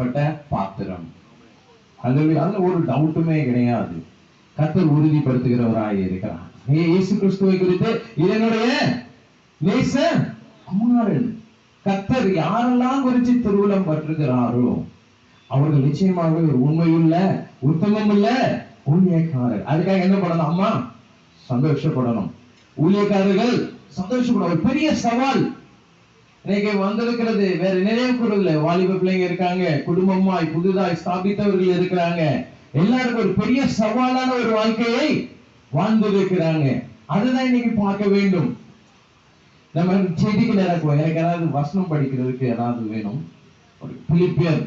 வைக்கப்பட்ட பாத்திரம். அதுல அதுல ஒரு டவுட்டுமே கிடையாது. கத்தர் உறுதிப்படுத்துகிறவராக இருக்கிறார். இயேசு கிறிஸ்துவை குறித்து இதனுடைய என்னுடைய நேச குமாரன் கத்தர் யாரெல்லாம் குறித்து திருவுளம் பற்றுகிறாரோ அவர்கள் நிச்சயமாக ஒரு உண்மையுள்ள இல்ல ஊழியக்காரர். அதுக்காக என்ன பண்ணணும்? அம்மா சந்தோஷப்படணும். ஊழியக்காரர்கள் சந்தோஷப்படணும். ஒரு பெரிய சவால். இன்னைக்கு வந்திருக்கிறது வேற நினைவு கூறல வாலிப பிள்ளைங்க இருக்காங்க குடும்பமாய் புதுதாய் ஸ்தாபித்தவர்கள் இருக்கிறாங்க. எல்லாருக்கும் ஒரு பெரிய சவாலான ஒரு வாழ்க்கையை வாழ்ந்திருக்கிறாங்க. அதுதான் இன்னைக்கு பார்க்க வேண்டும். நம்ம செய்திக்கு நடக்கும் எனக்கு ஏதாவது வசனம் படிக்கிறதுக்கு ஏதாவது வேணும்? ஒரு பிலிப்பியர்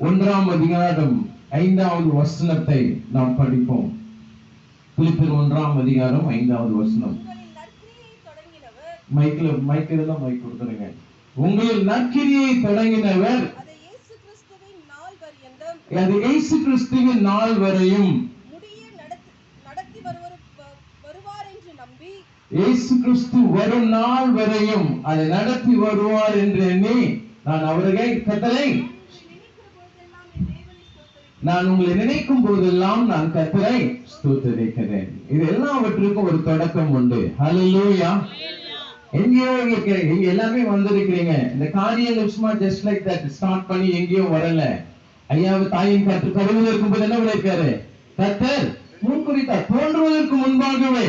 ஒன்றாம் அதிகாரம் ஐந்தாவது வசனத்தை நாம் படிப்போம். பிலிப்பியர் ஒன்றாம் அதிகாரம் ஐந்தாவது வசனம். மைக்ல மைக் இருந்தா மைக் கொடுத்துருங்க. உங்களில் நற்கிரியை தொடங்கினவர். அதை இயேசு கிறிஸ்துவின் நாள் வரையும். இயேசு கிறிஸ்து வரும் நாள் வரையும் அதை நடத்தி வருவார் என்று எண்ணி நான் அவர்களை கத்தலை நான் உங்களை நினைக்கும் போதெல்லாம் நான் கத்தரை ஸ்தோத்தரிக்கிறேன். இது எல்லாவற்றுக்கும் ஒரு தொடக்கம் உண்டு. ஹalleluya எங்கேயோ இருக்கிற நீங்க எல்லாமே வந்திருக்கிறீங்க. இந்த காரியம் சும்மா ஜஸ்ட் லைக் தட் ஸ்டார்ட் பண்ணி எங்கேயோ வரல. ஐயாவு தாயின் கற்று கருவில் இருக்கும்போது என்ன விளைவிக்காரு கத்தர் முன்குறித்தார் தோன்றுவதற்கு முன்பாகவே.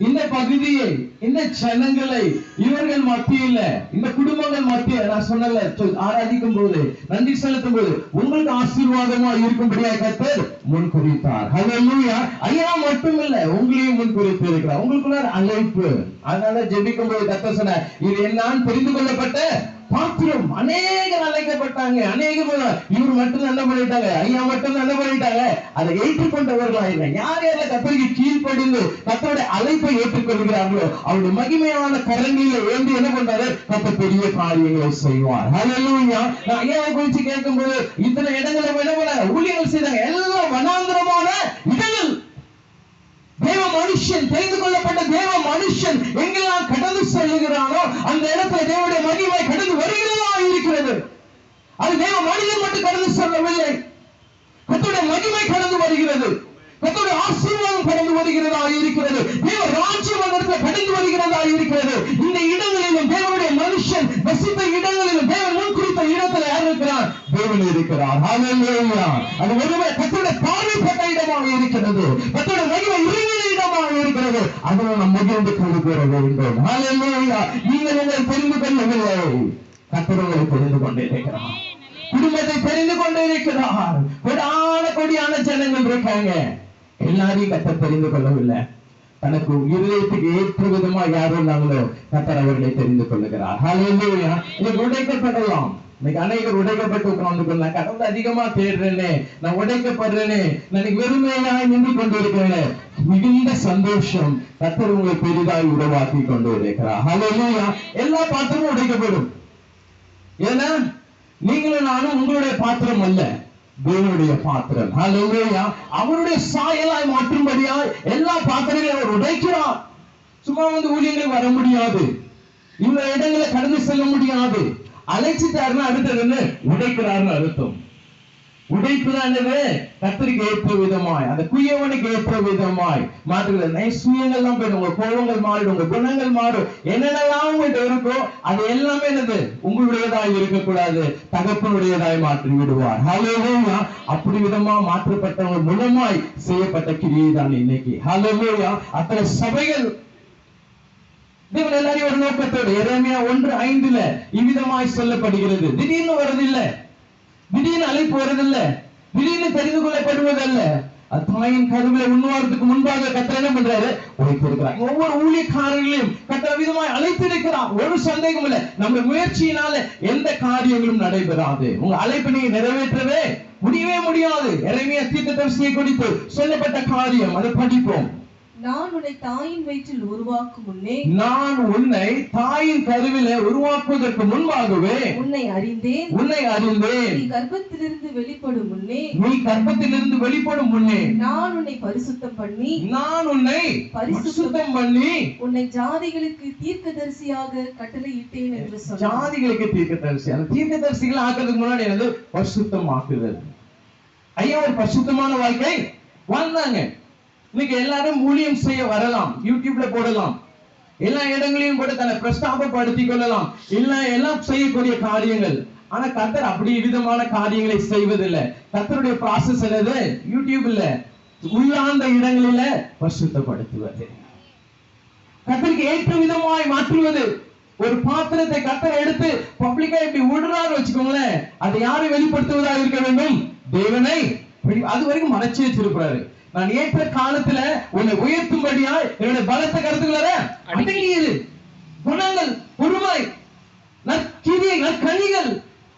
இந்த பகுதியை இந்த ஜனங்களை இவர்கள் மத்தியில இந்த குடும்பங்கள் மத்திய நான் சொன்னல சொல், ஆராதிக்கும் போது நன்றி செலுத்தும் போது உங்களுக்கு ஆசீர்வாதமா இருக்கும்படியா கத்தர் முன் குறித்தார் ஹalleluya ஐயா மட்டுமில்ல உங்களையும் முன் குறித்து இருக்கிறார். உங்களுக்குள்ள அழைப்பு. அதனால ஜெபிக்கும் போது கத்தர் சொன்ன இது என்னான் புரிந்து கொள்ளப்பட்ட பாத்திரம் அநேகர் அழைக்கப்பட்டாங்க. அநேக இவர் மட்டும் என்ன பண்ணிட்டாங்க? ஐயா மட்டும் என்ன பண்ணிட்டாங்க? அதை ஏற்றுக்கொண்டவர்களா இல்லை. யார் யார கத்தருக்கு கீழ்ப்படிந்து கத்தருடைய அழைப்பை ஏற்றுக்கொள்கிறார்களோ அவருடைய மகிமையான கரங்களில் ஏந்து என்ன பண்றாரு? கத்த பெரிய காரியங்களை செய்வார். ஐயா நான் ஐயாவை குறித்து கேட்கும்போது இத்தனை இடங்களை என்ன பண்ணாங்க ஊழியர்கள் செய்தாங்க. எல்லாம் வனாந்திரமான இடங்கள் தேவ மனுஷன் தெரிந்து கொள்ளப்பட்ட தேவ மனுஷன் எங்கெல்லாம் கடந்து செல்லுகிறானோ அந்த இடத்துல தேவனுடைய மகிமை கடந்து வருகிறதா இருக்கிறது. அது தேவ மனிதன் மட்டும் கடந்து செல்லவில்லை. கத்துடைய மகிமை கடந்து வருகிறது. கத்துடைய ஆசீர்வாதம் கடந்து வருகிறதா இருக்கிறது. தேவ ராஜ்யம் அந்த இடத்துல கடந்து வருகிறதா இருக்கிறது. இந்த இடங்களிலும் தேவனுடைய மனுஷன் வசித்த இடங்களிலும் தேவன் முன் இந்த இடத்துல யார் இருக்கிறார் தேவன் இருக்கிறார். அது ஒருவர் கத்தோட பார்வைப்பட்ட இடமாக இருக்கிறது. கத்தோட மகிமை இருந்த இடமாக இருக்கிறது. அதில் நாம் மகிழ்ந்து கொண்டு போற வேண்டும் நீங்கள் உங்களை தெரிந்து கொள்ளவில்லை கத்தர் தெரிந்து கொண்டே இருக்கிறார் குடும்பத்தை தெரிந்து கொண்டு இருக்கிறார் கொடான கொடியான ஜனங்கள் இருக்காங்க. எல்லாரையும் கத்த தெரிந்து கொள்ளவில்லை. தனக்கு இருதயத்துக்கு ஏற்ற விதமா யார் இருந்தாங்களோ கத்தர் அவர்களை தெரிந்து கொள்ளுகிறார். ஹalleluya. இன்னைக்கு உடைக்கப்படலாம். இன்னைக்கு அநேகர் உடைக்கப்பட்டு உட்கார்ந்து நான் கடவுள் அதிகமா தேடுறேனே நான் உடைக்கப்படுறேனே நான் இன்னைக்கு வெறுமையாய் நின்று கொண்டிருக்கிறேன். மிகுந்த சந்தோஷம் கத்தர் உங்களை பெரிதாய் உருவாக்கி கொண்டு இருக்கிறார் எல்லா பாத்திரமும் உடைக்கப்படும். ஏன்னா நீங்களும் நானும் உங்களுடைய பாத்திரம் அல்ல தேவனுடைய பாத்திரம். ஹலோயா அவருடைய சாயலாய் மாற்றும்படியாய் எல்லா பாத்திரங்களையும் அவர் உடைக்கிறார். சும்மா வந்து ஊழியர்கள் வர முடியாது. இந்த இடங்களை கடந்து செல்ல முடியாது. அழைச்சிட்டாருன்னா அடுத்தது என்ன? உடைக்கிறார்னு அர்த்தம். உடைப்பு தான் என்னது கத்திரிக்கு ஏற்ற விதமாய். அந்த குயவனுக்கு ஏற்ற விதமாய். மாற்றுகிறது எல்லாம் போயிடும். உங்க கோபங்கள் மாறிடும். உங்க குணங்கள் மாறும். என்னென்னலாம் உங்கள்கிட்ட இருக்கோ அது எல்லாமே என்னது? உங்களுடையதாய் இருக்கக்கூடாது. தகப்பனுடையதாய் மாற்றி விடுவார் ஹலோயா அப்படி விதமா மாற்றப்பட்டவங்க மூலமாய் செய்யப்பட்ட கிரியை தான் இன்னைக்கு. ஹலோயா அத்தனை சபைகள் தேவன் எல்லாரையும் ஒரு நோக்கத்தோடு இறைமையா ஒன்று ஐந்துல இவ்விதமாய் சொல்லப்படுகிறது. திடீர்னு வருதில்ல. திடீர்னு அழைப்பு வருதில்ல. திடீர்னு தெரிந்து கொள்ளப்படுவதல்ல. அது தாயின் கருவில உண்ணுவாரத்துக்கு முன்பாக கத்திர என்ன பண்றாரு? உழைத்திருக்கிறார். ஒவ்வொரு ஊழியக்காரர்களையும் கத்திர விதமாய் அழைத்திருக்கிறார். ஒரு சந்தேகம் இல்ல. நம்ம முயற்சியினால எந்த காரியங்களும் நடைபெறாது. உங்க அழைப்பை நீங்க நிறைவேற்றவே முடியவே முடியாது. இறைமையா இறைமைய தீர்க்கதரிசியை குறித்து சொல்லப்பட்ட காரியம். அதை படிப்போம். நான் உன்னை தாயின் வயிற்றில் உருவாக்கும் முன்னே நான் உன்னை தாயின் கருவில உருவாக்குவதற்கு முன்பாகவே உன்னை அறிந்தேன். உன்னை அறிந்தேன். நீ கர்ப்பத்திலிருந்து வெளிப்படும் முன்னே நீ கர்ப்பத்திலிருந்து வெளிப்படும் முன்னே நான் உன்னை பரிசுத்தம் பண்ணி நான் உன்னை பரிசுத்தம் பண்ணி உன்னை ஜாதிகளுக்கு தீர்க்கதரிசியாக கட்டளையிட்டேன் என்று சொன்னார் ஜாதிகளுக்கு தீர்க்கதரிசி. அந்த தீர்க்கதரிசிகள் ஆக்கிறதுக்கு முன்னாடி என்னது? பரிசுத்தம் ஆக்குதல் ஐயா ஒரு பரிசுத்தமான வாழ்க்கை வாழ்ந்தாங்க இன்னைக்கு எல்லாரும் ஊழியம் செய்ய வரலாம். யூடியூப்ல போடலாம். எல்லா இடங்களையும் கூட தன்னை பிரஸ்தாபப்படுத்திக் கொள்ளலாம். இல்ல எல்லாம் செய்யக்கூடிய காரியங்கள். ஆனா கத்தர் அப்படி விதமான காரியங்களை செய்வதில்லை. கத்தருடைய ப்ராசஸ் என்னது? யூடியூப் இல்ல உள்ளாந்த இடங்களில பரிசுத்தப்படுத்துவது. கத்தருக்கு ஏற்ற விதமாய் மாற்றுவது. ஒரு பாத்திரத்தை கத்தர் எடுத்து பப்ளிக்கா இப்படி விடுறாரு வச்சுக்கோங்களேன். அதை யாரை வெளிப்படுத்துவதா இருக்க வேண்டும்? தேவனை. அது வரைக்கும் மறைச்சு வச்சிருக்கிறாரு நான் ஏற்ற காலத்துல உன்னை உயர்த்தும்படியா என்னுடைய பலத்த கருத்துக்களை அடங்கியது குணங்கள் பொறுமை நற்கிரியை நற்கனிகள்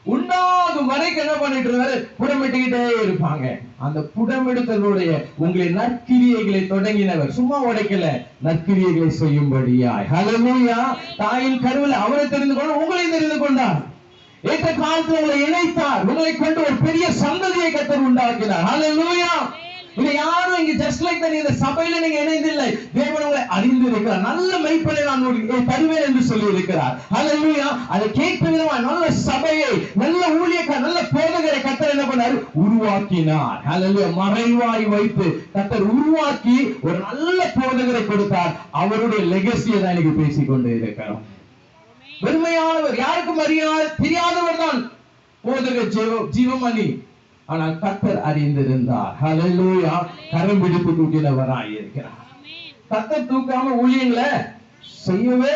உண்டாகும் வரைக்கும் என்ன பண்ணிட்டு இருந்தாரு புடமிட்டுக்கிட்டே இருப்பாங்க. அந்த புடமெடுத்தலுடைய உங்களை நற்கிரியைகளை தொடங்கினவர் சும்மா உடைக்கல நற்கிரியைகளை செய்யும்படியாய். ஹalleluya தாயின் கருவில் அவரை தெரிந்து கொண்டு உங்களை தெரிந்து கொண்டார். ஏற்ற காலத்தில் உங்களை இணைத்தார். உங்களை கொண்டு ஒரு பெரிய சந்ததியை கத்தர் உண்டாக்கினார். ஹalleluya இது யாரும் இங்க ஜஸ்ட் லைக் தனி இந்த சபையில நீங்க இணைந்தில்லை. தேவன் உங்களை அறிந்து இருக்கிறார் நல்ல மெய்ப்பனை நான் உங்களுக்கு தருவேன் என்று சொல்லி இருக்கிறார் ஹalleluya அதை கேட்க விதமா நல்ல சபையை நல்ல ஊழியக்கார் நல்ல போதகரை கத்தர் என்ன பண்ணாரு? உருவாக்கினார். ஹalleluya மறைவாய் வைத்து கத்தர் உருவாக்கி ஒரு நல்ல போதகரை கொடுத்தார். அவருடைய லெகசியை தான் இன்னைக்கு பேசிக்கொண்டு இருக்கிறோம். வெறுமையானவர் யாருக்கும் அறியாத தெரியாதவர் தான் போதக ஜீவ ஜீவமணி. ஆனால் கத்தர் அறிந்திருந்தார். ஹலலூயா கரம் பிடிப்பு தூக்கினவராய் இருக்கிறார் கத்தர் தூக்காம ஊழியங்களை செய்யவே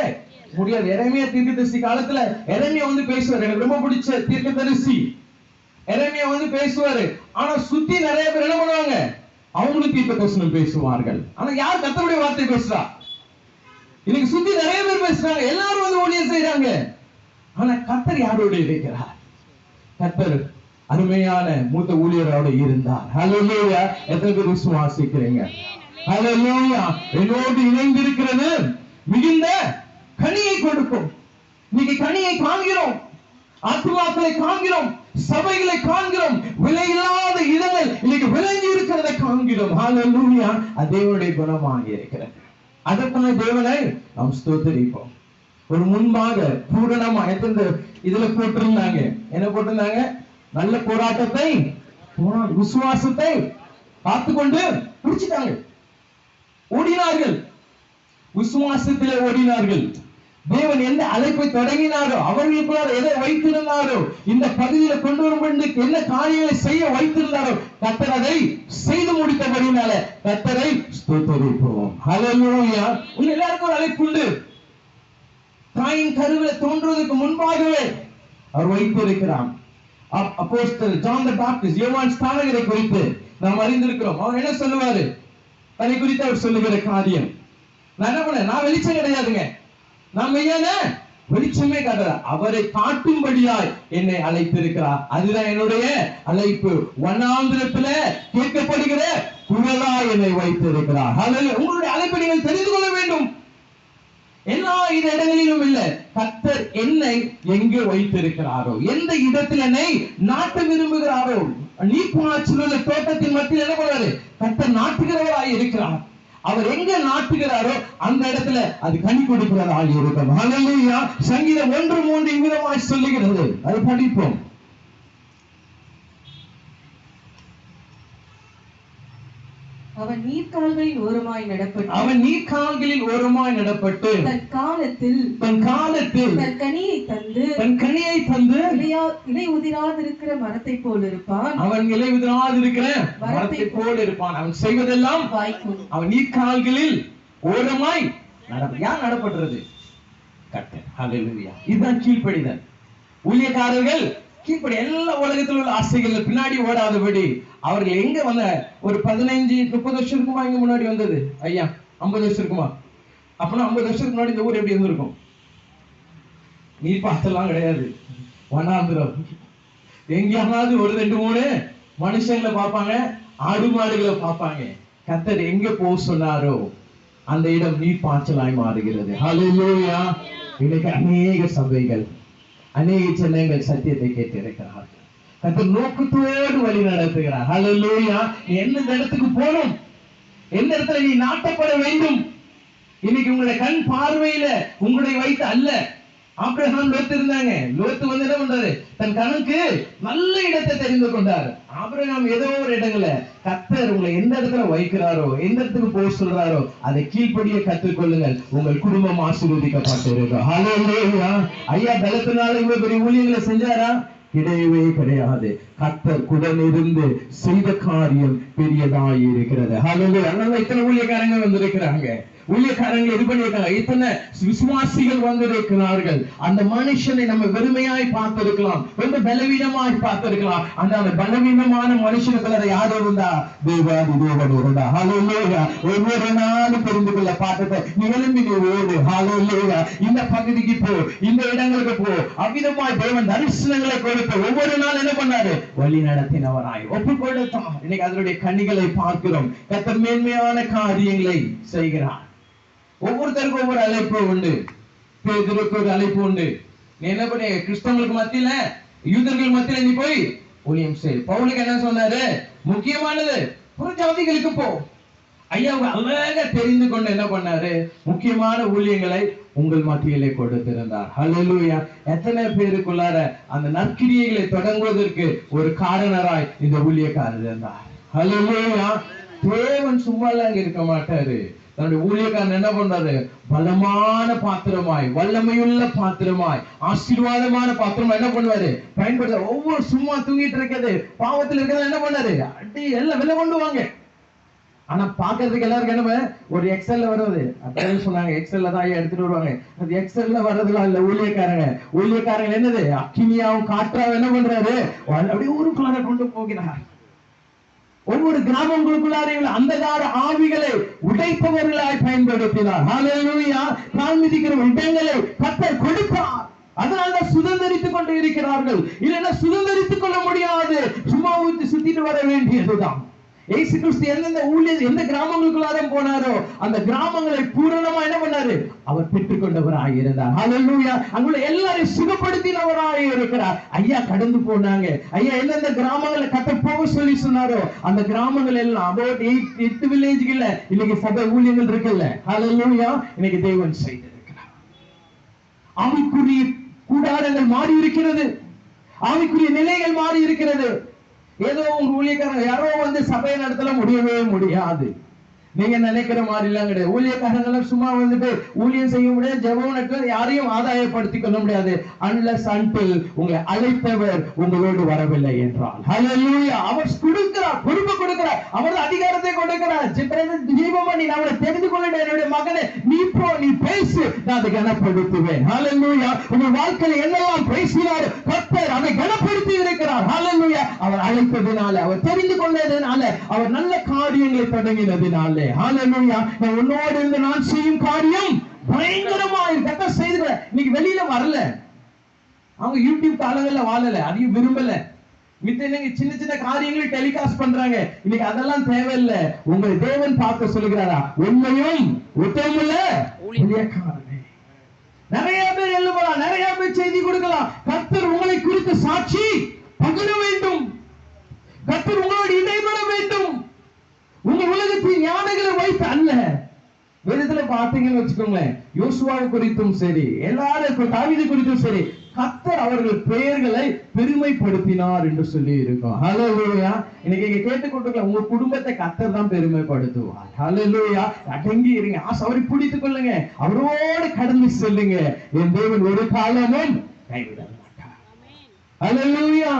முடியாது. இறைமையா தீர்க்கதரிசி காலத்துல இறைமையா வந்து பேசுவார். எனக்கு ரொம்ப பிடிச்ச தீர்க்கதரிசி. இறைமையா வந்து பேசுவாரு. ஆனா சுத்தி நிறைய பேர் என்ன பண்ணுவாங்க? அவங்களும் தீர்க்க தரிசனம் பேசுவார்கள். ஆனா யார் கத்தருடைய வார்த்தை பேசுறா? இன்னைக்கு சுத்தி நிறைய பேர் பேசுறாங்க. எல்லாரும் வந்து ஊழியம் செய்யறாங்க ஆனா கத்தர் யாரோட இருக்கிறார்? கத்தர் அருமையான மூத்த ஊழியரோட இருந்தார். ஹalleluya எத்தனை பேர் விசுவாசிக்கிறீங்க? ஹalleluya என்னோடு இணைந்திருக்கிறது மிகுந்த கனியை கொடுக்கும். இன்னைக்கு கனியை காண்கிறோம். ஆத்மாக்களை காண்கிறோம். சபைகளை காண்கிறோம். விலையில்லாத இதழல் இன்னைக்கு விளங்கி இருக்கிறதை காண்கிறோம். ஹalleluya அது குணமாக இருக்கிறது. அதற்கான தேவனை நாம் ஸ்தோத்தரிப்போம். ஒரு முன்பாக பூரணமா எத்தனை இதுல போட்டிருந்தாங்க? என்ன போட்டிருந்தாங்க? நல்ல போராட்டத்தை போரா- விசுவாசத்தை கொண்டு பிடிச்சிட்டாங்க ஓடினார்கள். விசுவாசத்திலே ஓடினார்கள். தேவன் எந்த அழைப்பை தொடங்கினாரோ அவர்களுக்குள்ளார எதை வைத்திருந்தாரோ இந்த பகுதியில கொண்டு வரும் என்ன காரியங்களை செய்ய வைத்திருந்தாரோ கத்தர் அதை செய்து முடித்தபடினால கத்தரை ஸ்தோத்தரிப்போம். ஹalleluya உங்க எல்லாருக்கும் ஒரு அழைப்பு உண்டு. தாயின் கருவில தோன்றுவதற்கு முன்பாகவே அவர் வைத்திருக்கிறான் அப்போஸ்தல் ஜான் த பாப்டிஸ்ட் யோவான் ஸ்நானகரை குறித்து நாம் அறிந்திருக்கிறோம். அவர் என்ன சொல்லுவாரு? தன்னை குறித்து அவர் சொல்லுகிற காரியம். நான் என்ன பண்ணேன்? நான் வெளிச்சம் கிடையாதுங்க. நான் மெய்யான வெளிச்சமே காட்டுற அவரை காட்டும்படியாய் என்னை அழைத்திருக்கிறார். அதுதான் என்னுடைய அழைப்பு. வண்ணாந்திரத்துல கேட்கப்படுகிற குழலாய் என்னை வைத்திருக்கிறார். ஹalleluya. உங்களுடைய அழைப்பை நீங்கள் தெரிந்து கொள்ள வேண்டும். எல்லா இது இடங்களிலும் இல்ல. கத்தர் என்னை எங்கே வைத்திருக்கிறாரோ எந்த இடத்தில் என்னை நாட்ட விரும்புகிறாரோ நீர்ப்பாய்ச்சல் உள்ள தோட்டத்தின் மத்தியில் என்ன பண்ணுவாரு? கத்தர் நாட்டுகிறவராய் இருக்கிறார். அவர் எங்க நாட்டுகிறாரோ அந்த இடத்துல அது கனி கொடுக்கிறதாய் இருக்கும். சங்கீதம் ஒன்று மூன்று விதமாய் சொல்லுகிறது. அது படிப்போம். அவன் நீர்க்கால்களின் ஓரமாய் நடப்பட்டு அவன் நீர்க்கால்களில் ஓரமாய் நடப்பட்டு தன் காலத்தில் தன் காலத்தில் தன் கனியை தந்து தன் கனியை தந்து இலை உதிராதிருக்கிற மரத்தை போல் இருப்பான். அவன் இலை உதிராதிருக்கிற மரத்தை போல் இருப்பான். அவன் செய்வதெல்லாம் வாய்க்கும். அவன் நீர்க்கால்களில் ஓரமாய் நட யார் நடப்படுறது ஹalleluya. இதுதான் கீழ்ப்படிதல். ஊழியக்காரர்கள் கீழ்ப்படி எல்லா உலகத்தில் உள்ள ஆசைகள் பின்னாடி ஓடாதபடி அவர்கள் எங்க வந்த? ஒரு பதினைஞ்சு முப்பது வருஷம் இருக்குமா இங்க முன்னாடி வந்தது. ஐயா ஐம்பது வருஷம் இருக்குமா அப்பனா ஐம்பது வருஷத்துக்கு முன்னாடி இந்த ஊர் எப்படி இருந்திருக்கும்? நீர் பார்த்தெல்லாம் கிடையாது. வனாந்திரம். எங்கேயாவது ஒரு ரெண்டு மூணு மனுஷங்களை பார்ப்பாங்க ஆடு மாடுகளை பார்ப்பாங்க. கத்தர் எங்க போக சொன்னாரோ அந்த இடம் நீர் பாய்ச்சலாய் மாறுகிறது. இன்னைக்கு அநேக சபைகள். அநேக சின்னங்கள் சத்தியத்தை கேட்டிருக்கிறார்கள். கர்த்தர் நோக்கத்தோடு வழி நடத்துகிறார். ஹலலூயா நீ எந்த இடத்துக்கு போகணும்? எந்த இடத்துல நீ நாட்டப்பட வேண்டும்? இன்னைக்கு உங்களுடைய கண் பார்வையில உங்களுடைய வைத்து அல்ல. ஆபிரகாம் லோத்து இருந்தாங்க. லோத்து வந்து என்ன பண்றாரு? தன் கணக்கு நல்ல இடத்தை தெரிந்து கொண்டார். ஆபிரகாம் ஏதோ ஒரு இடங்கள கத்தர் உங்களை எந்த இடத்துல வைக்கிறாரோ எந்த இடத்துக்கு போக சொல்றாரோ அதை கீழ்படிய கற்றுக்கொள்ளுங்கள் உங்கள் குடும்பம் ஆசீர்வதிக்கப்பட்டிருக்கும் ஹalleluya ஐயா பலத்தினால இவ்வளவு பெரிய ஊழியங்களை செஞ்சாரா? கிடையவே கிடையாது. கத்தர் குடனிருந்து செய்த காரியம் பெரியதாய் இருக்கிறது அதனால இத்தனை ஊழியக்காரங்க வந்திருக்கிறாங்க. ஊழியக்காரங்களை இது பண்ணியிருக்காங்க. இத்தனை விசுவாசிகள் வந்திருக்கிறார்கள். அந்த மனுஷனை நம்ம வெறுமையாய் பார்த்திருக்கலாம். ரொம்ப பலவீனமாய் பார்த்திருக்கலாம். அந்த அந்த பலவீனமான மனுஷனுக்குள்ள யார் இருந்தா? தேவாதி தேவன் இருந்தா ஹalleluya ஒவ்வொரு நாளும் தெரிந்து கொள்ள பாட்டத்தை நீ எழும்பி நீ ஓடு. ஹalleluya இந்த பகுதிக்கு போ. இந்த இடங்களுக்கு போ. அவ்விதமாய் தேவன் தரிசனங்களை கொடுத்து ஒவ்வொரு நாள் என்ன பண்ணாரு? வழி நடத்தினவராய் ஒப்பு கொடுத்தான் இன்னைக்கு அதனுடைய கண்ணிகளை பார்க்கிறோம். கத்த மேன்மையான காரியங்களை செய்கிறார். ஒவ்வொருத்தருக்கும் ஒவ்வொரு அழைப்பு உண்டு. பேதருக்கு ஒரு அழைப்பு உண்டு. நீ என்ன பண்ணி? கிறிஸ்தவங்களுக்கு மத்தியில யூதர்கள் மத்தியில நீ போய் ஊழியம் செய். பவுலுக்கு என்ன சொன்னாரு? முக்கியமானது புறஜாதிகளுக்கு போ. ஐயா அழக அழகா தெரிந்து கொண்டு என்ன பண்ணாரு? முக்கியமான ஊழியங்களை உங்கள் மத்தியிலே கொடுத்திருந்தார். ஹலலூயா எத்தனை பேருக்குள்ளார அந்த நற்கிரியைகளை தொடங்குவதற்கு ஒரு காரணராய் இந்த ஊழியக்காரர் இருந்தார். ஹலலூயா தேவன் சும்மா இருக்க மாட்டாரு. தன்னுடைய ஊழியக்காரன் என்ன பண்றாரு? பலமான பாத்திரமாய் வல்லமையுள்ள பாத்திரமாய் ஆசீர்வாதமான பாத்திரமா என்ன பண்ணுவாரு? பயன்படுத்த ஒவ்வொரு சும்மா தூங்கிட்டு இருக்கிறது. பாவத்தில் இருக்கிறத என்ன பண்ணாரு? அடி எல்லாம் வெளில கொண்டு வாங்க. ஆனா பாக்குறதுக்கு எல்லாருக்கும் என்ன ஒரு எக்ஸல்ல வருவது. அப்படின்னு சொன்னாங்க எக்ஸல்ல தான் ஐயா எடுத்துட்டு வருவாங்க. அது எக்ஸல்ல வர்றதுலாம் இல்ல ஊழியக்காரங்க. ஊழியக்காரங்க என்னது? அக்கினியாவும் காற்றாவும் என்ன பண்றாரு? அப்படியே ஊருக்குள்ளார கொண்டு போகிறார். ஒவ்வொரு கிராமங்களுக்குள்ளார அந்தகார ஆவிகளை உடைப்பவர்களாய் பயன்படுத்தினார். ஹalleluya. மிதிக்கிற இடங்களை கத்தர் கொடுப்பார். அதனால சுதந்திரித்துக் கொண்டு இருக்கிறார்கள். இல்லைன்னா சுதந்திரித்துக் கொள்ள முடியாது. சும்மா ஊற்றி சுத்திட்டு வர வேண்டியதுதான். இயேசு கிறிஸ்து எந்தெந்த ஊழியர் எந்த கிராமங்களுக்குள்ளார போனாரோ அந்த கிராமங்களை பூரணமா என்ன பண்ணாரு? அவர் பெற்றுக்கொண்டவராக இருந்தார். ஹalleluya அங்குள்ள எல்லாரையும் சுகப்படுத்தினவராக இருக்கிறார். ஐயா கடந்து போனாங்க. ஐயா எந்தெந்த கிராமங்களை கட்டப்போக போக சொல்லி சொன்னாரோ அந்த கிராமங்கள் எல்லாம் அபவுட் எயிட் எட்டு வில்லேஜ்கள்ல இன்னைக்கு சபை ஊழியங்கள் இருக்குல்ல. ஹalleluya இன்னைக்கு தேவன் செய்திருக்கிறார். ஆவிக்குரிய கூடாரங்கள் மாறி இருக்கிறது ஆவிக்குரிய நிலைகள் மாறி இருக்கிறது ஏதோ உங்க ஊழியக்காரங்க யாரோ வந்து சபையை நடத்தல முடியவே முடியாது. நீங்க நினைக்கிற மாதிரி எல்லாம் கிடையாது. ஊழியக்காரங்க சும்மா வந்துட்டு ஊழியம் செய்ய முடியாது ஜெபவனுக்கு யாரையும் ஆதாயப்படுத்திக் கொள்ள முடியாது. அன்லஸ் அன்பில் உங்களை அழைத்தவர் உங்களோடு வரவில்லை என்றால். ஹalleluya அவர் கொடுக்கிறார் பொறுப்பு கொடுக்கிறார். அவர் அதிகாரத்தை கொடுக்கிறார். ஜெபம் ஜீவம் நீ நான் அவரை தெரிந்து கொள்ள என்னுடைய மகனே நீ போ நீ பேசு. நான் அதை கனப்படுத்துவேன். ஹலலூயா உங்க வாழ்க்கையில என்னெல்லாம் பேசினாரு கர்த்தர் அதை கனப்படுத்தி இருக்கிறார். ஹலலூயா அவர் அழைத்ததினால அவர் தெரிந்து கொண்டதினால அவர் நல்ல காரியங்களை தொடங்கினதினால. ஹalleluya. நான் உன்னோடு இருந்து நான் செய்யும் காரியம் பயங்கரமா கத்த செய்து இன்னைக்கு வெளியில வரல. அவங்க யூடியூப் அளவில் வாழல. அதையும் விரும்பல. மித்த என்னங்க சின்ன சின்ன காரியங்களை டெலிகாஸ்ட் பண்றாங்க. இன்னைக்கு அதெல்லாம் தேவையில்லை. உங்களை தேவன் பார்க்க சொல்லுகிறாரா? உண்மையும் உத்தமுள்ள ஊழியக்காரனே. நிறைய பேர் எழுதலாம் நிறைய பேர் செய்தி கொடுக்கலாம். கர்த்தர் உங்களை குறித்து சாட்சி பகிர வேண்டும். கத்தர் உங்களோடு இணைபெற வேண்டும். உங்க உலகத்தின் ஞானங்களை வைத்து அல்ல. வேதத்துல பாத்தீங்கன்னு வச்சுக்கோங்களேன். யோசுவாவை குறித்தும் சரி எல்லாரும் தாவீது குறித்தும் சரி கத்தர் அவர்கள் பெயர்களை பெருமைப்படுத்தினார் என்று சொல்லி இருக்கோம் ஹalleluya இன்னைக்கு இங்க கேட்டுக்கொண்டிருக்கல உங்க குடும்பத்தை கத்தர் தான் பெருமைப்படுத்துவார். ஹalleluya அடங்கி இருங்க. ஆசை அவரை பிடித்துக் கொள்ளுங்க. அவரோடு கடந்து செல்லுங்க. என் தேவன் ஒரு காலமும் கைவிட மாட்டார் ஹalleluya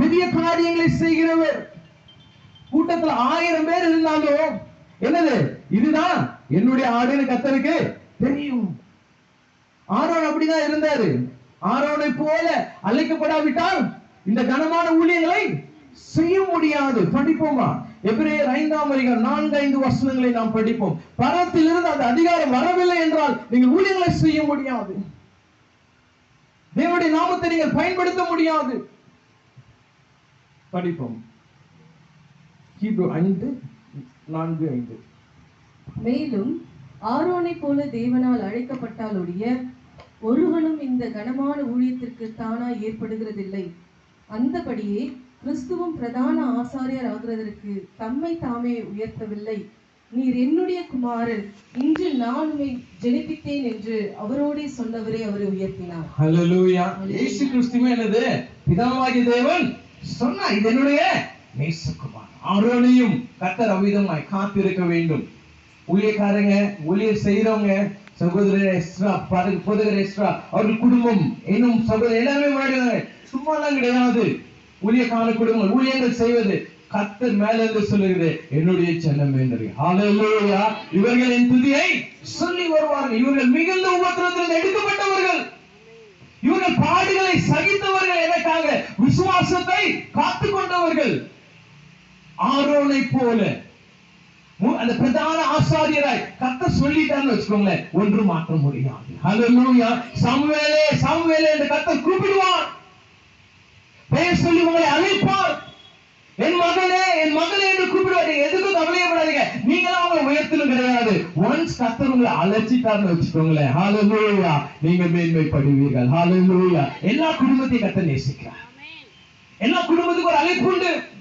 பெரிய காரியங்களை செய்கிறவர். கூட்டத்துல ஆயிரம் பேர் இருந்தாலும் என்னது? இதுதான் என்னுடைய ஆடுன்னு கத்தருக்கு தெரியும். ஆரோன் அப்படிதான் இருந்தாரு. ஆரோனை போல அழைக்கப்படாவிட்டால் இந்த கனமான ஊழியங்களை செய்ய முடியாது. படிப்போமா? எபிரேயர் ஐந்தாம் அதிகாரம் நான்கு ஐந்து வசனங்களை நாம் படிப்போம். பரத்திலிருந்து அந்த அதிகாரம் வரவில்லை என்றால் நீங்கள் ஊழியங்களை செய்ய முடியாது. தேவனுடைய நாமத்தை நீங்கள் பயன்படுத்த முடியாது. படிப்போம். ஹீப்ரு ஐந்து நான்கு ஐந்து. மேலும் ஆரோனைப் போல தேவனால் அழைக்கப்பட்டால் ஒழிய ஒருவனும் இந்த கனமான ஊழியத்திற்கு தானாய் ஏற்படுகிறதில்லை. அந்தபடியே கிறிஸ்துவும் பிரதான ஆசாரியர் ஆகிறதற்கு தம்மை தாமே உயர்த்தவில்லை. நீர் என்னுடைய குமாரன் இன்று நான் உம்மை ஜெனிப்பித்தேன் என்று அவரோடே சொன்னவரே அவரை உயர்த்தினார். ஹalleluya. இயேசு கிறிஸ்துவே என்னது? பிதாவாகிய தேவன் சொன்னா இது என்னுடைய நேசகுமார் அருளையும் கத்தர் அவ்விதமாய் காத்திருக்க வேண்டும். ஊழியக்காரங்க ஊழியர் செய்யறவங்க சகோதரர் எஸ்ரா பதக போதகர் எஸ்ரா அவர்கள் குடும்பம் இன்னும் சகோதரர் எல்லாமே முன்னாடி சும்மாலாம் கிடையாது. ஊழியக்கார குடும்பம் ஊழியங்கள் செய்வது கத்தர் மேல இருந்து சொல்லுகிறது என்னுடைய சென்னம் என்று இவர்களின் இவர்கள் என் துதியை சொல்லி வருவார்கள். இவர்கள் மிகுந்த உபத்திரத்திலிருந்து எடுக்கப்பட்டவர்கள். இவர்கள் பாடுகளை சகித்தவர்கள் எனக்காக விசுவாசத்தை காத்து கொண்டவர்கள் ஆரோனை போல. அந்த பிரதான ஆசாரியராய் கத்த சொல்லிட்டான்னு வச்சுக்கோங்களேன் ஒன்று மாற்ற முடியாது. ஹalleluya சாமுவேலே சாமுவேலே என்று கத்த கூப்பிடுவார். பெயர் சொல்லி உங்களை அழைப்பார். என் மகனே என் மகனே என்று கூப்பிடுவாரு. எதுக்கும் கவலையப்படாதீங்க. நீங்களும் அவங்களை உயர்த்தலும் கிடையாது. ஒன்ஸ் கத்தர் உங்களை அழைச்சிட்டார்னு வச்சுக்கோங்களேன். ஹalleluya நீங்க மேன்மைப்படுவீர்கள். ஹalleluya எல்லா குடும்பத்தையும் கத்த நேசிக்கிறார். எல்லா குடும்பத்துக்கும் ஒரு அழைப்பு உண்டு.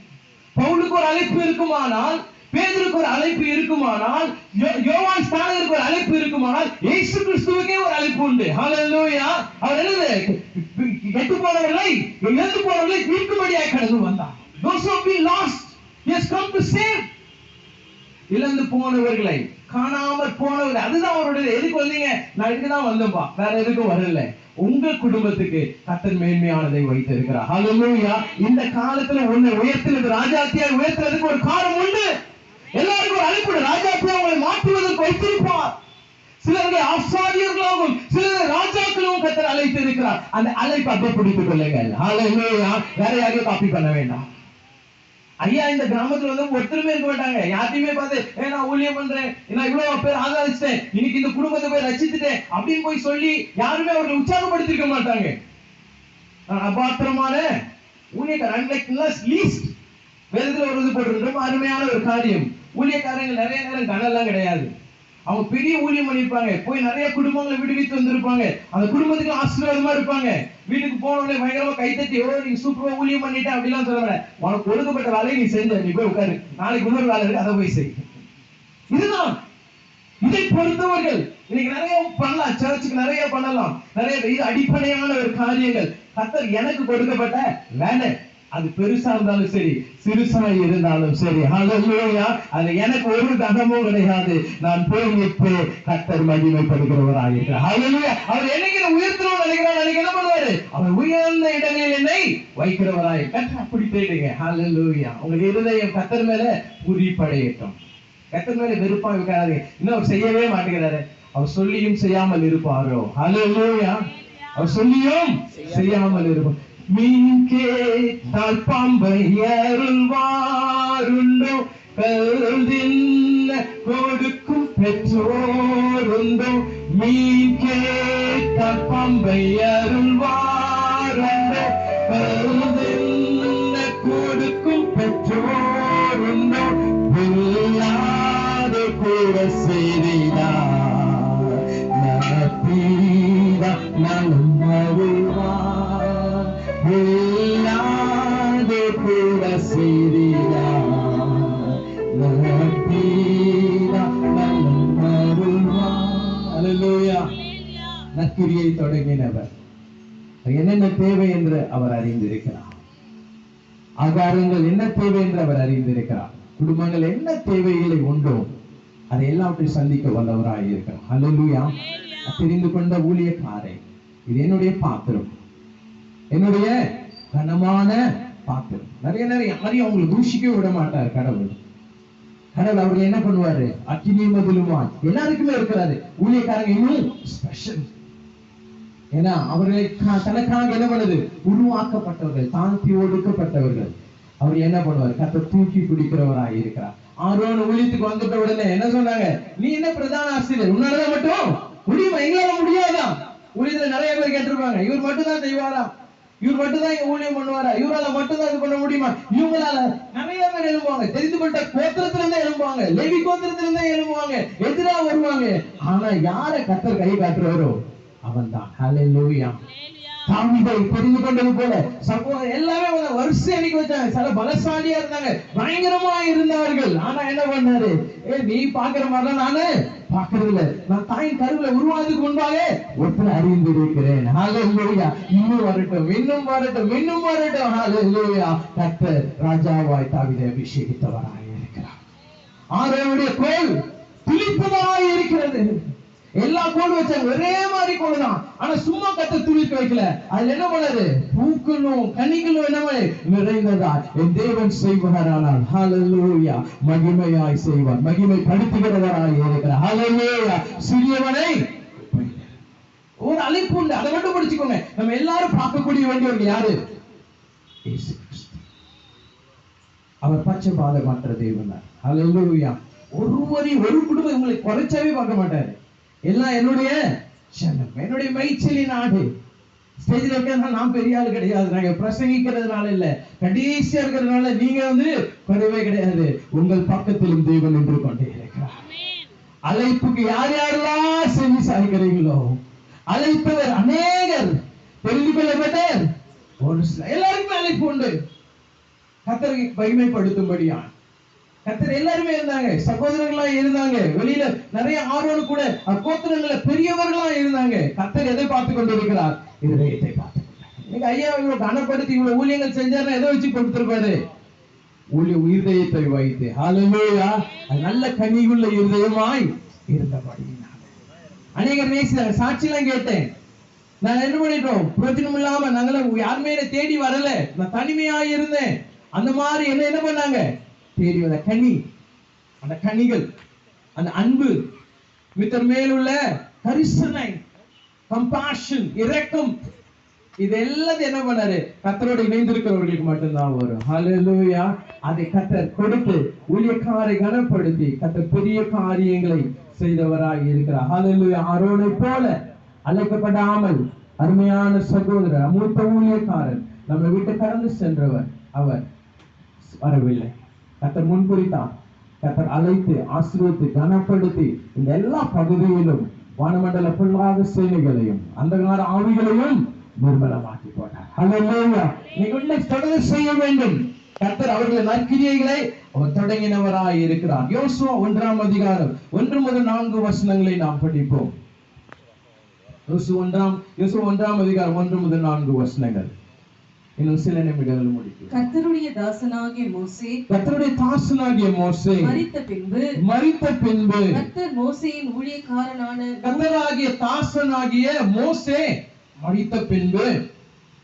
பவுலுக்கு ஒரு அழைப்பு இருக்குமானால் பேதருக்கு ஒரு அழைப்பு இருக்குமானால் யோ- யோவான் ஸ்தானருக்கு ஒரு அழைப்பு இருக்குமானால் இயேசு கிறிஸ்துவுக்கே ஒரு அழைப்பு உண்டு. ஹalleluya அவர் என்னது? கெட்டு போனவர்களை இழந்து போனவர்களை மீட்கும்படியாக கடந்து வந்தார். Those who have been lost he has come to save. இழந்து போனவர்களை காணாமற் போனவர்கள் அதுதான் அவருடைய எதுக்கு வந்தீங்க? நான் இதுக்கு தான் வந்தேன்பா. வேற எதுக்கும் வரல. உங்க குடும்பத்துக்கு கத்தர் மேன்மையானதை வைத்திருக்கிறார். ஹalleluya இந்த காலத்துல உன்னை உயர்த்தினது ராஜாத்தியா உயர்த்துறதுக்கு ஒரு காரணம் உண்டு. எல்லாருக்கும் ஒரு அழைப்பு ராஜாத்தியா உங்களை மாற்றுவதற்கு வைத்திருப்பார். சிலருடைய ஆசாரியர்களாகவும் சிலர் ராஜாக்களும் கத்தர் அழைத்து இருக்கிறார் அந்த அழைப்பு அப்படியே பிடித்துக் கொள்ளுங்கள். வேற யாரையும் காப்பி பண்ண வேண்டாம். ஐயா இந்த கிராமத்துல வந்து ஒருத்தருமே இருக்க மாட்டாங்க. யார்ட்டையுமே பார்த்து ஏ நான் ஊழியம் பண்றேன். நான் இவ்வளவு பேர் ஆதரிச்சிட்டேன். இன்னைக்கு இந்த குடும்பத்தை போய் ரசித்துட்டேன். அப்படின்னு போய் சொல்லி யாருமே அவர்களை உற்சாகப்படுத்திருக்க மாட்டாங்க. அபாத்திரமான ஊழியக்காரன் லீஸ்ட் வேதத்துல ஒரு இது போட்டு ரொம்ப அருமையான ஒரு காரியம். ஊழியக்காரங்க நிறைய நேரம் கனெல்லாம் கிடையாது. அவங்க பெரிய ஊழியம் பண்ணியிருப்பாங்க போய் நிறைய குடும்பங்களை விடுவித்து வந்திருப்பாங்க. அந்த குடும்பத்துக்கு ஆசீர்வாதமா இருப்பாங்க. வீட்டுக்கு போன உடனே பயங்கரமா கைத்தட்டி எவ்வளோ நீங்க சூப்பரா ஊழியம் பண்ணிட்டேன் அப்படிலாம் சொல்ல உனக்கு ஒழுங்கப்பட்ட வேலையை நீ செஞ்ச நீ போய் உட்காரு. நாளைக்கு இன்னொரு வேலை இருக்கு அதை போய் செய். இதுதான். இதை பொறுத்தவர்கள் இன்னைக்கு நிறைய பண்ணலாம். சர்ச்சுக்கு நிறைய பண்ணலாம். நிறைய இது அடிப்படையான ஒரு காரியங்கள். கத்தர் எனக்கு கொடுக்கப்பட்ட வேலை. அது பெருசா இருந்தாலும் சரி சிறுசா இருந்தாலும் சரி. ஹலோயா அது எனக்கு ஒரு தகமும் கிடையாது. நான் போய் நிற்பே கத்தர் மகிமைப்படுகிறவராக இருக்கிறார் அவர் என்னைக்கு என்னை நினைக்கிறார் அன்னைக்கு என்ன பண்ணுவாரு? அவர் உயர்ந்த இடங்களில் என்னை வைக்கிறவராய். கத்தர் அப்படி தேடுங்க. ஹலோயா உங்களுக்கு இருதயம் கத்தர் மேல புரிப்படையட்டும் கத்தர் மேல வெறுப்பா இருக்காது இன்னும் அவர் செய்யவே மாட்டேங்கிறாரு. அவர் சொல்லியும் செய்யாமல் இருப்பாரோ? ஹலோயா அவர் சொல்லியும் செய்யாமல் இருப்பார். மீன் தற்பம்பை அருள்வாருண்டோ கருதின்ன கொடுக்கும் பெற்றோருண்டோ மீன்கே தற்பம்பை அருள்வாருண்டோ கருதின்ன கொடுக்கும் பெற்றோருண்டோ இல்லாத கூட செய்தார் நடத்தீரா நல்ல தொடங்கினவர். என்னென்ன தேவை என்று அவர் அறிந்திருக்கிறார். ஆகாரங்கள் என்ன தேவை என்று அவர் அறிந்திருக்கிறார். குடும்பங்கள் என்ன தேவைகளை உண்டோ அதை எல்லாவற்றையும் சந்திக்க வல்லவராய் இருக்கிறார். ஹalleluya தெரிந்து கொண்ட ஊழியக்காரை இது என்னுடைய பாத்திரம். என்னுடைய கனமான பாத்திரம். நிறைய நிறைய யாரையும் அவங்களை தூஷிக்க விட மாட்டார் கடவுள். கடவுள் அவர்கள் என்ன பண்ணுவாரு? அக்கினியும் மதிலுமா எல்லாருக்குமே இருக்கிறாரு. ஊழியக்காரங்க இன்னும் ஸ்பெஷல் ஏன்னா அவர்களை தனக்காக என்ன பண்ணுது? உருவாக்கப்பட்டவர்கள் தாழ்த்தி ஒடுக்கப்பட்டவர்கள். அவர் என்ன பண்ணுவார்? கத்த தூக்கி பிடிக்கிறவராக இருக்கிறார். ஆரோன் ஊழியத்துக்கு வந்துட்ட உடனே என்ன சொன்னாங்க? நீ என்ன பிரதான ஆசிரியர்? உன்னாலதான் மட்டும்? முடியுமா? எங்களால முடியாதான் ஊழியத்துல நிறைய பேர் கேட்டிருப்பாங்க. இவர் மட்டும் தான் செய்வாரா? இவர் மட்டும் தான் ஊழியம் பண்ணுவாரா? இவரால மட்டும் தான் இது பண்ண முடியுமா? இவங்களால நிறைய பேர் எழும்புவாங்க. தெரிந்து கொண்ட கோத்திரத்துல இருந்தே எழும்புவாங்க. லேவி கோத்திரத்துல இருந்தே எழும்புவாங்க. எதிரா வருவாங்க. ஆனா யார கத்தர் கை காட்டுறாரோ? அவன் தான் ஹalleluya தாவீதை தெரிந்து கொண்டது போல சமூகம் எல்லாமே வரிசை அடிக்க வச்சாங்க சில பலசாலியா இருந்தாங்க. பயங்கரமா இருந்தார்கள். ஆனா என்ன பண்ணாரு? ஏ நீ பாக்குற மாதிரிலாம் நானு பாக்குறது இல்ல. நான் தாயின் கருவில உருவாதுக்கு முன்பாக ஒருத்தர் அறிந்திருக்கிறேன். ஹalleluya இன்னும் வரட்டும் இன்னும் வரட்டும் இன்னும் வரட்டும். ஹalleluya கர்த்தர் ராஜாவாய் தாவீதை அபிஷேகித்தவராய் இருக்கிறார். ஆரோனுடைய கோல் துளிப்பதாய் இருக்கிறது. எல்லா கோடு வச்சாங்க ஒரே மாதிரி கோடு தான் ஆனா சும்மா கத்த துளிக்க வைக்கல. அதுல என்ன பண்ணாரு? பூக்களும் கனிகளும் என்ன நிறைந்ததா என் தேவன் செய்வாரானால். ஹalleluya மகிமையாய் செய்வார். மகிமை படுத்துகிறவராய் இருக்கிறார். ஹalleluya சிறியவனை ஒரு அழைப்பு உண்டு. அதை மட்டும் படிச்சுக்கோங்க. நம்ம எல்லாரும் பார்க்கக்கூடிய வேண்டியவங்க யாரு? அவர் பச்சை பாதமற்ற தேவன் தான். ஹalleluya ஒருவரையும் ஒரு குடும்பம் உங்களை குறைச்சாவே பார்க்க மாட்டாரு. எல்லாம் என்னுடைய சனம் என்னுடைய மைச்சலின் ஆடு ஸ்டேஜில் இருக்கிறதுனால நான் பெரிய ஆள் கிடையாது. நாங்க பிரசங்கிக்கிறதுனால இல்ல. கடைசியா இருக்கிறதுனால நீங்க வந்து குறைவே கிடையாது. உங்கள் பக்கத்திலும் தெய்வம் நின்று கொண்டே இருக்கிறார். அழைப்புக்கு யார் யாரெல்லாம் செவி சாய்க்கிறீங்களோ அழைப்பவர் அநேகர். தெரிந்து கொள்ளப்பட்டர். ஒரு சில எல்லாருக்குமே அழைப்பு உண்டு. கத்தரை மகிமைப்படுத்தும்படியான் கத்தர் எல்லாருமே இருந்தாங்க சகோதரர்களா இருந்தாங்க. வெளியில நிறைய ஆர்வம் கூட அக்கோத்திரங்கள பெரியவர்களா இருந்தாங்க. கத்தர் எதை பார்த்து கொண்டிருக்கிறார்? இருதயத்தை பார்த்து இன்னைக்கு ஐயா இவ்வளவு கனப்படுத்தி இவ்வளவு ஊழியங்கள் செஞ்சாருன்னா எதை வச்சு கொடுத்துருப்பாரு? ஊழிய இருதயத்தை வைத்து. அலுமையா நல்ல கனிவுள்ள இருதயமாய் இருந்தபடியினால. அநேகர் நேசித்தாங்க. சாட்சியெல்லாம் கேட்டேன். நாங்க என்ன பண்ணிட்டோம்? பிரயோஜனம் இல்லாம நாங்களாம் யாருமே தேடி வரல. நான் தனிமையா இருந்தேன். அந்த மாதிரி என்ன என்ன பண்ணாங்க? தேடி வந்த கனி. அந்த கனிகள் அந்த அன்பு மித்தர் மேலுள்ள கரிசனை கம்பாஷன் இரக்கம் இது எல்லாத்தையும் என்ன பண்ணாரு? கத்தரோட இணைந்திருக்கிறவர்களுக்கு மட்டும்தான் வரும். ஹலலூயா அதை கத்தர் கொடுத்து ஊழியக்காரை கனப்படுத்தி கத்தர் புதிய காரியங்களை செய்தவராக இருக்கிறார். ஹலலூயா ஆரோனை போல அழைக்கப்படாமல் அருமையான சகோதரர் மூத்த ஊழியக்காரன் நம்மை விட்டு கடந்து சென்றவர் அவர் வரவில்லை. கத்தர் முன்குறித்தார் கத்தர் அழைத்து ஆசீர்வதித்து கனப்படுத்தி இந்த எல்லா பகுதியிலும் வானமண்டல புல்லாத சேனைகளையும் அந்த கால ஆவிகளையும் நிர்மலமாக்கி போட்டார் தொடர்ந்து செய்ய வேண்டும். கர்த்தர் அவர்கள் நற்கிரியைகளை அவர் தொடங்கினவராய் இருக்கிறார். யோசுவா ஒன்றாம் அதிகாரம் ஒன்று முதல் நான்கு வசனங்களை நாம் படிப்போம். யோசு ஒன்றாம் யோசுவா ஒன்றாம் அதிகாரம் ஒன்று முதல் நான்கு வசனங்கள். இன்னும் சில நிமிடங்கள் முடிக்கும் கர்த்தருடைய தாசனாகிய மோசே கர்த்தருடைய தாசனாகிய மோசே மரித்த பின்பு மரித்த பின்பு கர்த்தர் மோசேயின் ஊழியக்காரனான கர்த்தராகிய தாசனாகிய மோசே மரித்த பின்பு.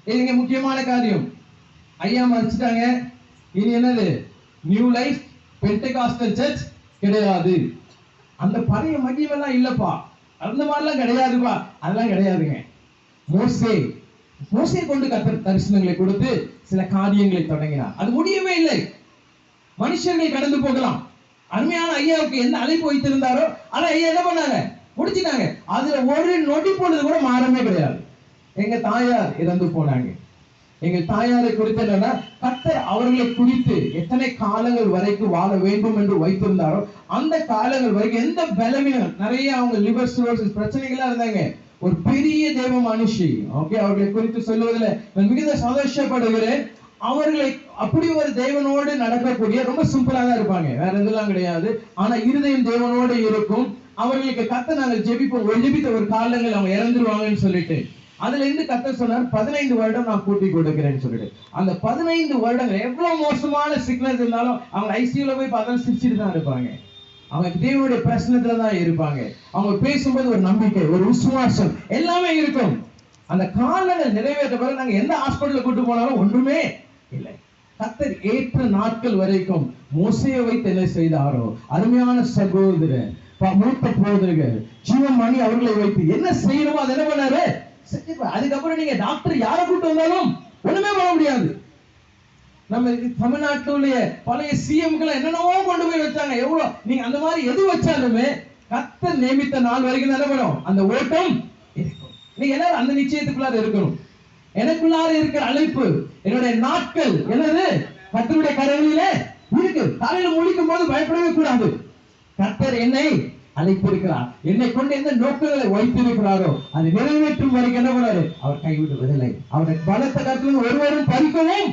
இதுங்க முக்கியமான காரியம். ஐயா மறிச்சிட்டாங்க. இனி என்னது? நியூ லைஃப் பென்டகாஸ்டல் சர்ச் கிடையாது. அந்த பழைய மகிமெல்லாம் இல்லப்பா. அந்த மாதிரிலாம் கிடையாதுப்பா. அதெல்லாம் கிடையாதுங்க. மோசே மோசே கொண்டு கத்தர் தரிசனங்களை கொடுத்து சில காரியங்களை தொடங்கினார். அது முடியவே இல்லை. மனுஷர்கள் கடந்து போகலாம். அருமையான ஐயாவுக்கு எந்த அழைப்பு வைத்திருந்தாரோ ஆனா ஐயா என்ன பண்ணாங்க? முடிச்சுட்டாங்க. அதுல ஒரு நொடி பொழுது கூட மாறமே கிடையாது. எங்க தாயார் இறந்து போனாங்க. எங்க தாயாரை குறித்து என்னன்னா கத்தர் அவர்களை குறித்து எத்தனை காலங்கள் வரைக்கும் வாழ வேண்டும் என்று வைத்திருந்தாரோ அந்த காலங்கள் வரைக்கும் எந்த பலவீனம் நிறைய அவங்க லிவர் பிரச்சனைகளா இருந்தாங்க. ஒரு பெரிய தெய்வ மனுஷி. ஓகே அவர்களை குறித்து சொல்லுவதில் நான் மிகுந்த சந்தோஷப்படுகிறேன். அவர்களை அப்படி ஒரு தேவனோடு நடக்கக்கூடிய ரொம்ப சிம்பிளா தான் இருப்பாங்க. வேற எதெல்லாம் கிடையாது. ஆனா இருதயம் தேவனோடு இருக்கும். அவர்களுக்கு கத்த நாங்கள் ஜெபிப்போம். ஒரு ஜெபித்த ஒரு காலங்கள் அவங்க இறந்துருவாங்கன்னு சொல்லிட்டு. அதுல இருந்து கத்த சொன்னார் பதினைந்து வருடம் நான் கூட்டி கொடுக்கிறேன்னு சொல்லிட்டு. அந்த பதினைந்து வருடங்கள் எவ்வளவு மோசமான சிக்னஸ் இருந்தாலும் அவங்க ஐசியூல போய் பார்த்தாலும் சிரிச்சுட்டு தான் இருப்பாங்க. அவங்க தேவனுடைய பிரச்சனத்துல தான் இருப்பாங்க. அவங்க பேசும்போது ஒரு நம்பிக்கை ஒரு விசுவாசம் எல்லாமே இருக்கும். அந்த காலங்கள் நிறைவேற்ற பிறகு நாங்க எந்த ஹாஸ்பிட்டலுக்கு கூட்டு போனாலும் ஒன்றுமே இல்லை. கத்தர் ஏற்ற நாட்கள் வரைக்கும் மோசையை வைத்து என்ன செய்தாரோ அருமையான சகோதரர் ப- மூத்த போதர்கள் ஜீவமணி அவர்களை வைத்து என்ன செய்யணுமோ அதை என்ன பண்ணாரு? அதுக்கப்புறம் நீங்க டாக்டர் யாரை கூட்டு வந்தாலும் ஒண்ணுமே பண்ண முடியாது. நம்ம இது பழைய சிஎம்களை என்னென்னவோ கொண்டு போய் வச்சாங்க. எவ்வளவு நீங்க அந்த மாதிரி எது வச்சாலுமே கத்த நியமித்த நாள் வரைக்கும் நிலவரம் அந்த ஓட்டம் இருக்கும். நீங்க எல்லாரும் அந்த நிச்சயத்துக்குள்ளார இருக்கணும்? எனக்குள்ளார இருக்கிற அழைப்பு என்னுடைய நாட்கள் என்னது? கத்தருடைய கரங்களிலே இருக்கு. காலையில முழிக்கும் போது பயப்படவே கூடாது. கர்த்தர் என்னை அழைத்திருக்கிறார். என்னை கொண்டு எந்த நோக்கங்களை வைத்திருக்கிறாரோ அதை நிறைவேற்றும் வரைக்கும் என்ன பண்ணாரு? அவர் கைவிடுவதில்லை. அவருடைய பலத்த கருத்துல ஒருவரும் பறிக்கவும்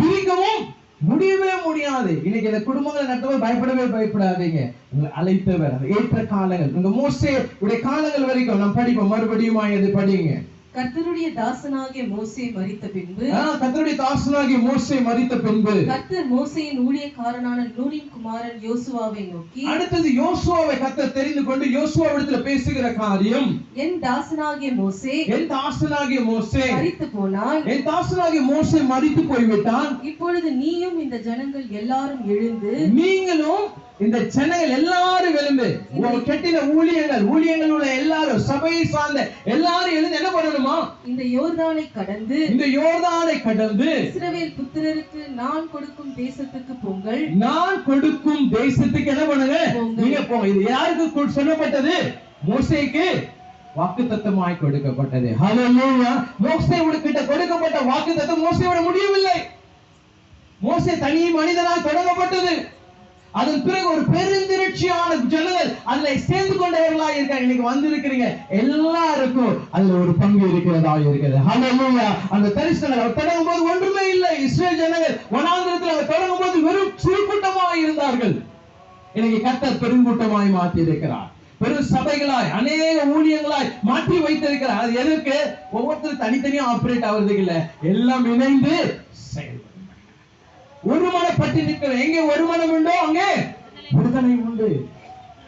பிரிக்கவும் முடியவே முடியாது. இன்னைக்கு இந்த குடும்பங்களை நடத்தவே பயப்படவே பயப்படாதீங்க. உங்களை அழைத்தவர் அந்த ஏற்ற காலங்கள். உங்க மோசே உடைய காலங்கள் வரைக்கும் நம்ம படிப்போம் மறுபடியும் இது படிங்க. கர்த்தருடைய தாசனாகிய மோசே மரித்த பின்பு கர்த்தருடைய தாசனாகிய மோசே மரித்த பின்பு. கர்த்தர் மோசேயின் ஊழியக்காரனான நூனின் குமாரன் யோசுவாவை நோக்கி அடுத்தது யோசுவாவை கர்த்தர் தெரிந்து கொண்டு யோசுவாவிடத்துல பேசுகிற காரியம். என் தாசனாகிய மோசே என் தாசனாகிய மோசே மரித்து போனால் என் தாசனாகிய மோசே மரித்து போய்விட்டான். இப்பொழுது நீயும் இந்த ஜனங்கள் எல்லாரும் எழுந்து நீங்களும் இந்த ஜனங்கள் எல்லாரும் எழுந்து உங்க கெட்டின ஊழியங்கள் ஊழியங்கள் உள்ள எல்லாரும் சபையை சார்ந்த எல்லாரும் எழுந்து என்ன பண்ணணுமா? இந்த யோர்தானை கடந்து இந்த யோர்தானை கடந்து இஸ்ரவேல் புத்திரருக்கு நான் கொடுக்கும் தேசத்துக்கு போங்கள். நான் கொடுக்கும் தேசத்துக்கு என்ன பண்ணுங்க. நீங்க போங்க. இது யாருக்கு சொல்லப்பட்டது? மோசேக்கு வாக்குத்தத்தமாய் கொடுக்கப்பட்டது. ஹalleluya மோசேயோட கிட்ட கொடுக்கப்பட்ட வாக்குத்தத்தம் மோசேயோட முடியவில்லை. மோசே தனி மனிதனாய் தொடங்கப்பட்டது. அதன் பிறகு ஒரு பெருந்திருச்சியான ஜனங்கள் அதுல சேர்ந்து கொண்டவர்களா இருக்காங்க இன்னைக்கு வந்திருக்கிறீங்க. எல்லாருக்கும் அதுல ஒரு பங்கு இருக்கிறதா இருக்கிறது. ஹalleluya அந்த தரிசனங்கள் அவர் தொடங்கும் போது ஒன்றுமே இல்லை. இஸ்ரேல் ஜனங்கள் வனாந்திரத்தில் அவர் தொடங்கும் போது வெறும் சுருக்கூட்டமாய் இருந்தார்கள். இன்னைக்கு கத்தர் பெருங்கூட்டமாய் மாற்றி இருக்கிறார் பெரும் சபைகளாய் அநேக ஊழியங்களாய் மாற்றி வைத்திருக்கிறார். அது எதற்கு? ஒவ்வொருத்தரும் தனித்தனியா ஆபரேட் ஆகுறதுக்கு இல்ல. எல்லாம் இணைந்து செயல் ஒருமனப்பட்டு எங்கே ஒருமனம் உண்டோ அங்கே விடுதலை உண்டு.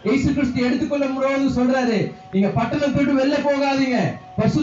இயேசு கிறிஸ்து எடுத்துக்கொள்ளும் போது சொல்றாரு. நீங்க பட்டணத்தை விட்டு வெளில போகாதீங்க. பசு